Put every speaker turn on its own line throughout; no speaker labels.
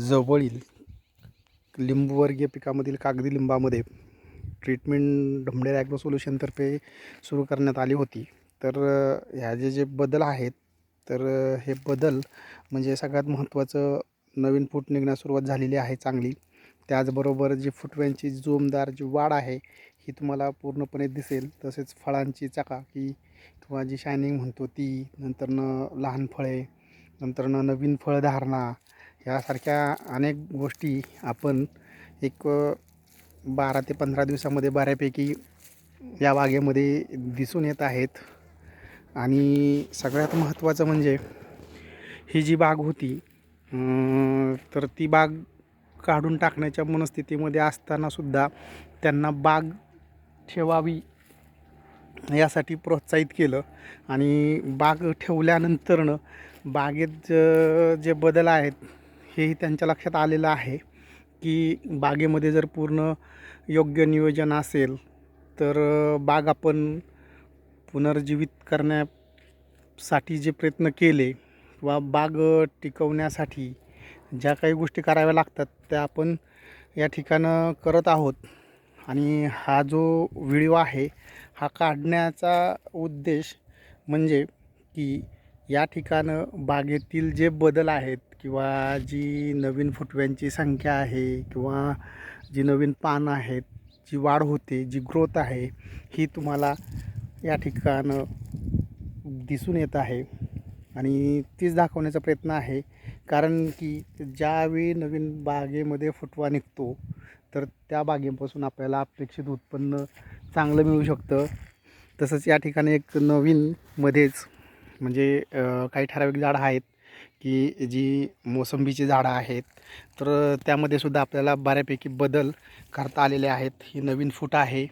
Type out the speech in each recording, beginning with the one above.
जवळील लिंबूवर्गीय पिकामधील कागदी लिंबामध्ये ट्रीटमेंट ढमढेर ॲग्रो सोल्युशनतर्फे सुरू करण्यात आली होती. तर ह्या जे जे बदल आहेत तर हे बदल म्हणजे सगळ्यात महत्त्वाचं नवीन फूट निघण्यास सुरुवात झालेली आहे चांगली. त्याचबरोबर जी फुटव्यांची जोमदार जी वाढ आहे ही तुम्हाला पूर्णपणे दिसेल. तसेच फळांची चकाकी किंवा जी शायनिंग म्हणतो ती नंतरनं लहान फळे नंतरनं नवीन फळधारणा यासारख्या अनेक गोष्टी आपण एक बारा ते पंधरा दिवसामध्ये बऱ्यापैकी या बागेमध्ये दिसून येत आहेत. आणि सगळ्यात महत्त्वाचं म्हणजे ही जी बाग होती तर ती बाग काढून टाकण्याच्या मनस्थितीमध्ये असतानासुद्धा त्यांना बाग ठेवावी यासाठी प्रोत्साहित केलं. आणि बाग ठेवल्यानंतरनं बागेत ज- जे बदल आहेत हेही त्यांच्या लक्षात आलेलं आहे की बागेमध्ये जर पूर्ण योग्य नियोजन असेल तर बाग आपण पुनर्जीवित करण्यासाठी जे प्रयत्न केले किंवा बाग टिकवण्यासाठी ज्या काही गोष्टी कराव्या लागतात त्या आपण या ठिकाणं करत आहोत. आणि हा जो व्हिडिओ आहे हा काढण्याचा उद्देश म्हणजे की या ठिकाणं बागेतील जे बदल आहेत किंवा जी नवीन फुटव्यांची संख्या आहे किंवा जी नवीन पानं आहेत जी वाढ होते जी ग्रोथ आहे ही तुम्हाला या ठिकाणं दिसून येत आहे. आणि तीच दाखवण्याचा प्रयत्न आहे. कारण की ज्यावेळी नवीन बागेमध्ये फुटवा निघतो तर त्या बागेपासून आपल्याला अपेक्षित उत्पन्न चांगलं मिळू शकतं. तसंच या ठिकाणी एक नवीनमध्येच म्हणजे काही ठराविक झाडं आहेत की जी मोसंबीची झाडं आहेत तर त्यामध्ये सुद्धा आपल्याला बऱ्यापैकी बदल करता आलेले आहेत. ही नवीन फूट आहे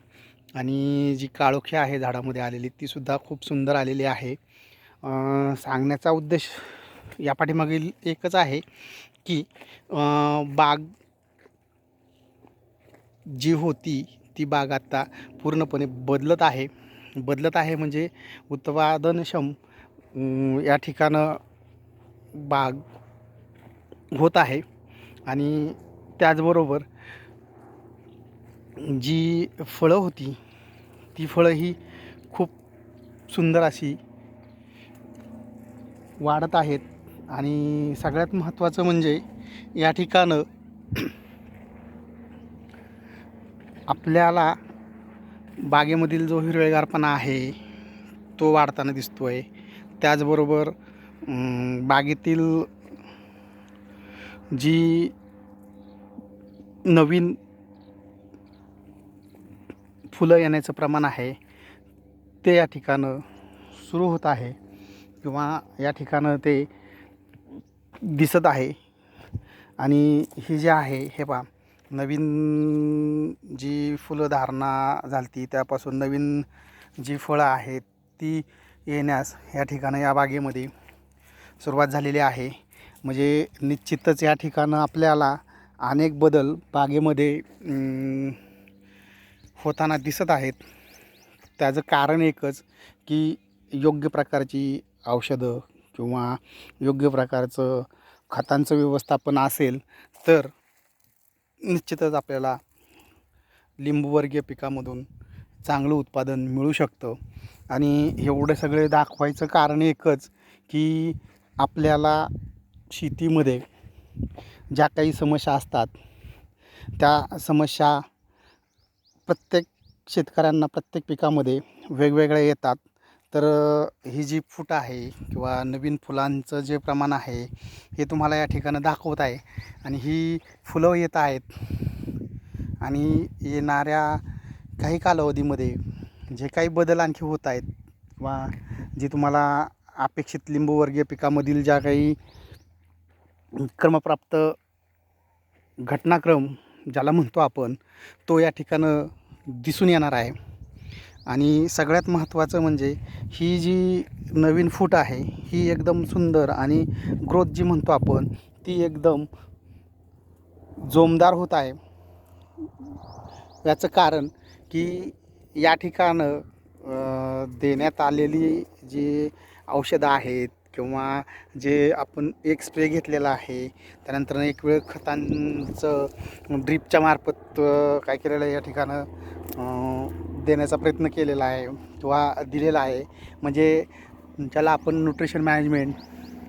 आणि जी काळोखी आहे झाडामध्ये आलेली तीसुद्धा खूप सुंदर आलेली आहे. सांगण्याचा उद्देश या पाठीमागील एकच आहे की बाग जी होती ती बाग आता पूर्णपणे बदलत आहे. बदलत आहे म्हणजे उत्पादनक्षम या ठिकाणं बाग होत आहे. आणि त्याचबरोबर जी फळं होती ती फळं ही खूप सुंदर अशी वाढत आहेत. आणि सगळ्यात महत्त्वाचं म्हणजे या ठिकाणं आपल्याला बागेमधील जो हिरवेगारपणा आहे तो वाढताना दिसतो आहे त्याचबरोबर बागेतील जी नवीन फुलं येण्याचं प्रमाण आहे ते या ठिकाणं सुरू होत आहे किंवा या ठिकाणं ते दिसत आहे. आणि ही जी आहे हे पहा नवीन जी फुलं धारणा झालती त्यापासून नवीन जी फळं आहेत ती येण्यास या ठिकाणं या बागेमध्ये सुरुवात झालेली आहे. म्हणजे निश्चितच या ठिकाणं आपल्याला अनेक बदल बागेमध्ये होताना दिसत आहेत. त्याचं कारण एकच की योग्य प्रकारची औषधं किंवा योग्य प्रकारचं खतांचं व्यवस्थापन असेल तर निश्चितच आपल्याला लिंबूवर्गीय पिकामधून चांगलं उत्पादन मिळू शकतं. आणि एवढं सगळे दाखवायचं कारण एकच की आपल्याला शेतीमध्ये ज्या काही समस्या असतात त्या समस्या प्रत्येक शेतकऱ्यांना प्रत्येक पिकामध्ये वेगवेगळ्या येतात. तर ही जी फूट आहे किंवा नवीन फुलांचं जे प्रमाण आहे हे तुम्हाला या ठिकाणं दाखवत आहे. आणि ही फुलं येत आहेत. आणि येणाऱ्या काही कालावधीमध्ये जे काही बदल आणखी होत आहेत किंवा जे तुम्हाला अपेक्षित लिंबूवर्गीय पिकामधील ज्या काही क्रमप्राप्त घटनाक्रम ज्याला म्हणतो आपण तो या ठिकाणं दिसून येणार आहे. आणि सगळ्यात महत्त्वाचं म्हणजे ही जी नवीन फूट आहे ही एकदम सुंदर आणि ग्रोथ जी म्हणतो आपण ती एकदम जोमदार होत आहे. याचं कारण की या ठिकाणं देण्यात आलेली जी औषधं आहेत किंवा जे आपण एक स्प्रे घेतलेला आहे त्यानंतर एक वेळ खतांचं ड्रीपच्या मार्फत काय केलेलं आहे या ठिकाणं देण्याचा प्रयत्न केलेला आहे किंवा दिलेला आहे. म्हणजे ज्याला आपण न्यूट्रिशन मॅनेजमेंट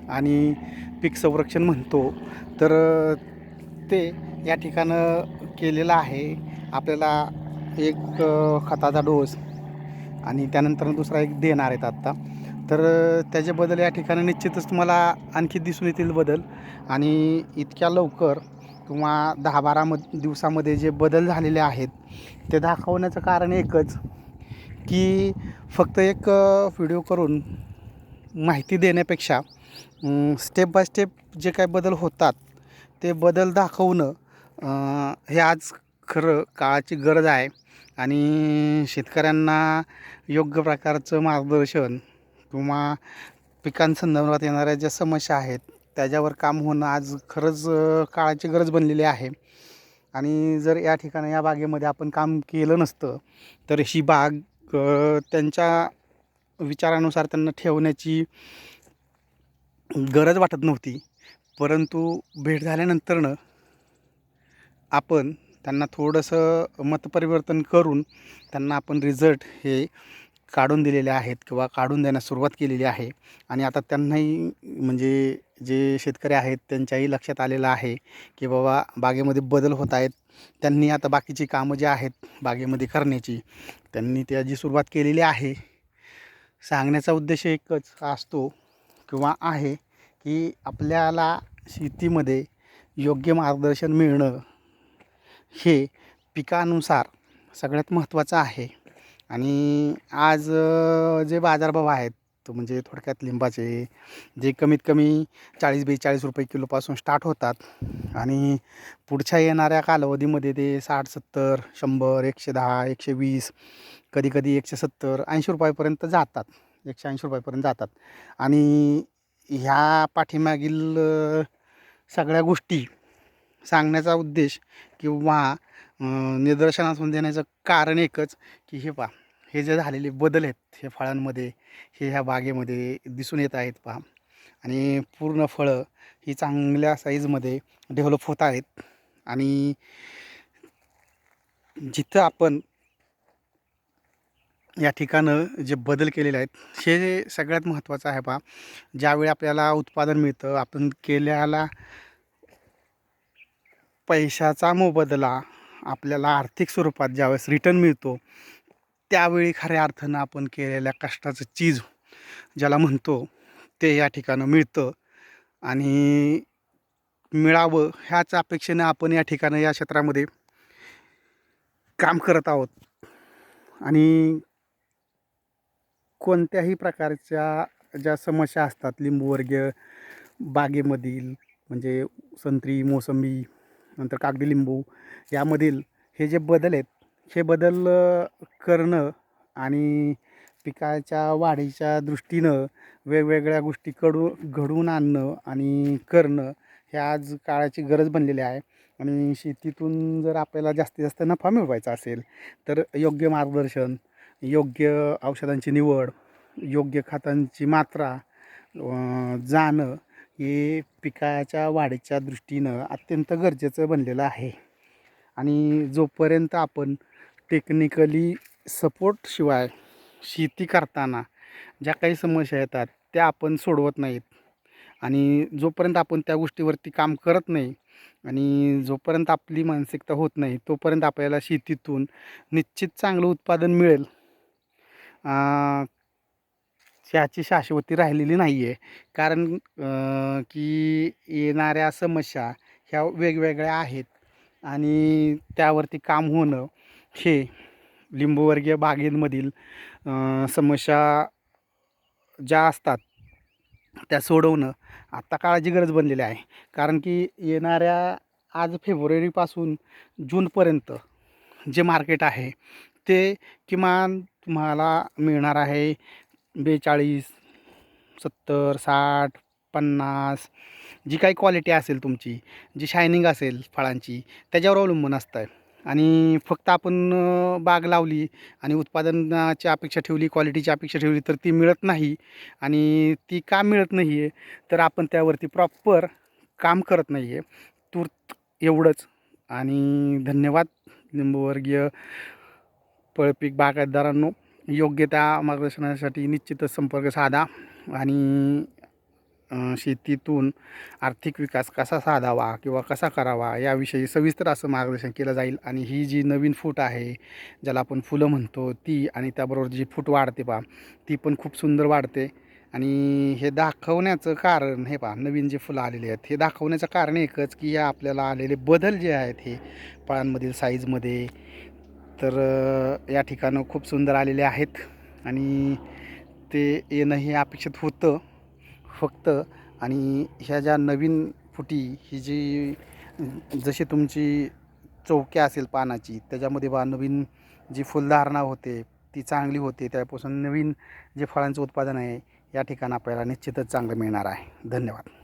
आणि पीक संरक्षण म्हणतो तर ते या ठिकाणं केलेलं आहे. आपल्याला एक खताचा डोस आणि त्यानंतर दुसरा एक देणार आहेत आत्ता. तर अ, त्याचे बदल या ठिकाणी निश्चितच तुम्हाला आणखी दिसून येतील बदल. आणि इतक्या लवकर किंवा दहा बारा म दिवसामध्ये जे बदल झालेले आहेत ते दाखवण्याचं कारण एकच की फक्त एक व्हिडिओ करून माहिती देण्यापेक्षा स्टेप बाय स्टेप जे काही बदल होतात ते बदल दाखवणं हे आज खरं काळाची गरज आहे. आणि शेतकऱ्यांना योग्य प्रकारचं मार्गदर्शन किंवा पिकांसंदर्भात येणाऱ्या ज्या समस्या आहेत त्याच्यावर काम होणं आज खरंच काळाची गरज बनलेली आहे. आणि जर या ठिकाणी या बागेमध्ये आपण काम केलं नसतं तर ही बाग त्यांच्या विचारानुसार त्यांना ठेवण्याची गरज वाटत नव्हती. परंतु भेट झाल्यानंतरनं आपण त्यांना थोडंसं मतपरिवर्तन करून त्यांना आपण रिझल्ट हे काढून दिलेले आहेत किंवा काढून देण्यास सुरुवात केलेली आहे. आणि आता त्यांनाही म्हणजे जे शेतकरी आहेत त्यांच्याही लक्षात आलेलं आहे की बाबा बागेमध्ये बदल होत आहेत. त्यांनी आता बाकीची कामं जी आहेत बागेमध्ये करण्याची त्यांनी त्याची सुरुवात केलेली आहे सांगण्याचा उद्देश एकच असतो किंवा आहे की आपल्याला शेतीमध्ये योग्य मार्गदर्शन मिळणं हे पिकानुसार सगळ्यात महत्त्वाचं आहे. आणि आज जे बाजारभाव आहेत तो म्हणजे थोडक्यात लिंबाचे जे कमीत कमी चाळीस बेचाळीस रुपये किलोपासून स्टार्ट होतात. आणि पुढच्या येणाऱ्या कालावधीमध्ये ते साठ सत्तर शंभर एकशे दहा एकशे वीस कधी कधी एकशे सत्तर ऐंशी रुपयापर्यंत जातात. एकशे ऐंशी रुपयापर्यंत जातात. आणि ह्या पाठीमागील सगळ्या गोष्टी सांगण्याचा उद्देश किंवा अं, निदर्शनास देण्याचं कारण एकच की हे पहा. हे जे झालेले बदल आहेत हे फळांमध्ये हे ह्या बागेमध्ये दिसून येत आहेत पहा. आणि पूर्ण फळं ही चांगल्या साईजमध्ये डेव्हलप होत आहेत. आणि जिथं आपण या ठिकाणं जे बदल केलेले आहेत हे सगळ्यात महत्त्वाचं आहे पहा. ज्यावेळी आपल्याला उत्पादन मिळतं आपण केल्याला पैशाचा मोबदला आपल्याला आर्थिक स्वरूपात ज्यावेळेस रिटर्न मिळतो त्यावेळी खऱ्या अर्थानं आपण केलेल्या कष्टाचं चीज ज्याला म्हणतो ते या ठिकाणं मिळतं. आणि मिळावं ह्याच अपेक्षेनं आपण या ठिकाणं या क्षेत्रामध्ये काम करत आहोत. आणि कोणत्याही प्रकारच्या ज्या समस्या असतात लिंबूवर्गीय बागेमधील म्हणजे संत्री मोसंबी नंतर कागदी लिंबू यामधील हे जे बदल आहेत हे बदल करणं आणि पिकाच्या वाढीच्या दृष्टीनं वेगवेगळ्या गोष्टी कडू घडवून आणणं आणि करणं हे आज काळाची गरज बनलेली आहे. आणि शेतीतून जर आपल्याला जास्तीत जास्त नफा मिळवायचा असेल तर योग्य मार्गदर्शन योग्य औषधांची निवड योग्य खतांची मात्रा जाणं हे पिकाच्या वाढीच्या दृष्टीनं अत्यंत गरजेचं बनलेलं आहे. आणि जोपर्यंत आपण टेक्निकली सपोर्टशिवाय शेती करताना ज्या काही समस्या येतात त्या आपण सोडवत नाहीत. आणि जोपर्यंत आपण त्या गोष्टीवरती काम करत नाही आणि जोपर्यंत आपली मानसिकता होत नाही तोपर्यंत आपल्याला शेतीतून निश्चित चांगलं उत्पादन मिळेल. अं, ह्याची शाश्वती राहिलेली नाही आहे कारण की येणाऱ्या समस्या ह्या वेगवेगळ्या आहेत आणि त्यावरती काम होणं हे लिंबूवर्गीय बागेंमधील समस्या ज्या असतात त्या सोडवणं आत्ता काळाची गरज बनलेली आहे. कारण की येणाऱ्या आज फेब्रुवारीपासून जूनपर्यंत जे मार्केट आहे ते किमान तुम्हाला मिळणार आहे बेचाळीस सत्तर साठ पन्नास जी काही क्वालिटी असेल तुमची जी शायनिंग असेल फळांची त्याच्यावर अवलंबून असतं आहे आणि फक्त आपण बाग लावली आणि उत्पादनाची अपेक्षा ठेवली क्वालिटीची अपेक्षा ठेवली तर ती मिळत नाही आणि ती का मिळत नाही आहे तर आपण त्यावरती प्रॉपर काम करत नाही आहे तूर्त एवढंच. आणि धन्यवाद लिंबूवर्गीय फळपीक बागायतदारांनो. योग्य त्या मार्गदर्शनासाठी निश्चितच संपर्क साधा आणि शेतीतून आर्थिक विकास कसा साधावा किंवा कसा करावा याविषयी सविस्तर असं मार्गदर्शन केलं जाईल. आणि ही जी नवीन फूट आहे ज्याला आपण फुलं म्हणतो ती आणि त्याबरोबर जी फूट वाढते पा ती पण खूप सुंदर वाढते. आणि हे दाखवण्याचं कारण हे पहा नवीन जे फुलं आलेली आहेत हे दाखवण्याचं कारण एकच की या आपल्याला आलेले बदल जे आहेत हे फळांमधील साईजमध्ये तर या ठिकाणं खूप सुंदर आलेले आहेत. आणि ते येणं हे अपेक्षित होतं. फक्त आणि ह्या ज्या नवीन फुटी ही जी जशी तुमची चौक्या असेल पानाची त्याच्यामध्ये बा नवीन जी फुलधारणा होते ती चांगली होते त्यापासून नवीन जे फळांचं उत्पादन आहे या ठिकाणी आपल्याला निश्चितच चांगलं मिळणार आहे. धन्यवाद.